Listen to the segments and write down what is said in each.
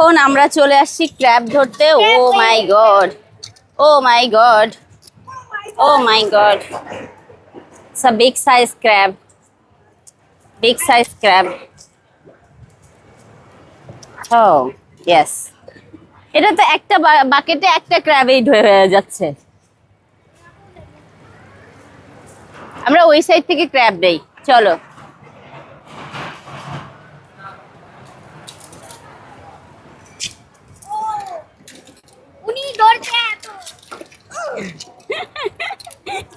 এখন আমরা চলে আসছি ক্র্যাব ধরতে। ও my god. Oh my god. Oh my god. It's a big size crab. Big size crab. Oh, yes. এটা তো একটা বাকেটে একটা ক্র্যাবেই হয়ে যাচ্ছে। আমরা ওই সাইড থেকে ক্র্যাব দেই চলো।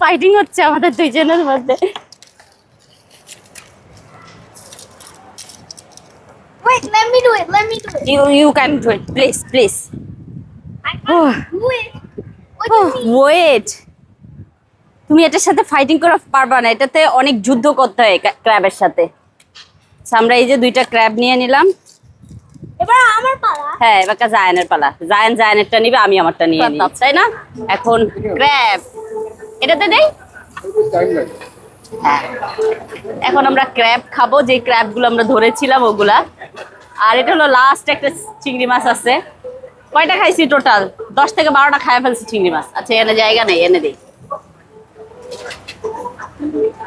ফাইটিং হচ্ছে আমাদের দুইজনের মধ্যে। Wait, let me do it. Let me do it. Please I can't do it. What do you mean? Wait তুমি এটার সাথে ফাইটিং করে পারবা না। এটাতে অনেক যুদ্ধ করতে হয় ক্র্যাবের সাথে। আমরা এই যে দুইটা ক্র্যাব নিয়ে নিলাম। এবার আমার পালা। হ্যাঁ এবার জায়ানের পালা। জায়ান জায়ানেরটা নিবে আমি আমারটা নিয়ে নিই তাই না? এখন ক্র্যাব এটাতে দেই? হ্যাঁ। এখন আমরা ক্র্যাব খাব, যে ক্র্যাবগুলো আমরা ধরেছিলাম ওগুলা। আর এটা হলো লাস্ট একটা চিংড়ি মাছ আছে। কয়টা খাইছি টোটাল দশ থেকে বারোটা খাই ফেলছি চিংড়ি মাছ। আচ্ছা এনে জায়গা নেই, এনে দিই।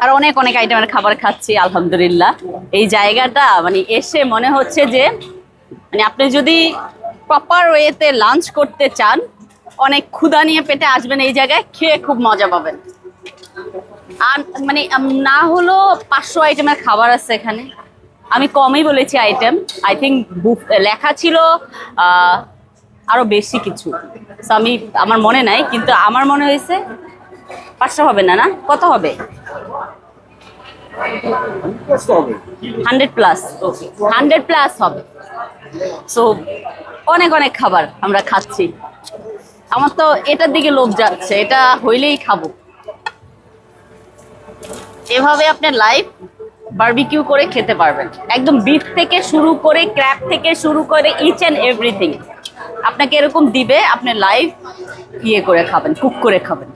আর অনেক অনেক আইটেমের খাবার খাচ্ছি, আলহামদুলিল্লাহ। এই জায়গাটা মানে এসে মনে হচ্ছে যে মানে আপনি যদি প্রপার ওয়েতে লাঞ্চ করতে চান অনেক ক্ষুধা নিয়ে পেটে আসবেন এই জায়গায় খেয়ে খুব মজা পাবেন। আর মানে না হলো পাঁচশো আইটেমের খাবার আছে এখানে। আমি কমই বলেছি আইটেম আই থিঙ্ক লেখা ছিল আহ, আরও বেশি কিছু। So, আমি আমার মনে নাই কিন্তু আমার মনে হয়েছে পাঁচশো হবে না না? কত হবে? Hundred plus. হান্ড্রেড প্লাস হবে। সো অনেক অনেক খাবার আমরা খাচ্ছি। আমার তো এটার দিকে লোভ যাচ্ছে, এটা হইলেই খাব। এভাবে আপনি লাইভ বারবিকিউ করে খেতে পারবেন। একদম বিফ থেকে শুরু করে ক্র্যাপ থেকে শুরু করে ইচ অ্যান্ড এভরিথিং আপনাকে এরকম দিবে, আপনি লাইভ ইয়ে করে খাবেন কুক করে খাবেন।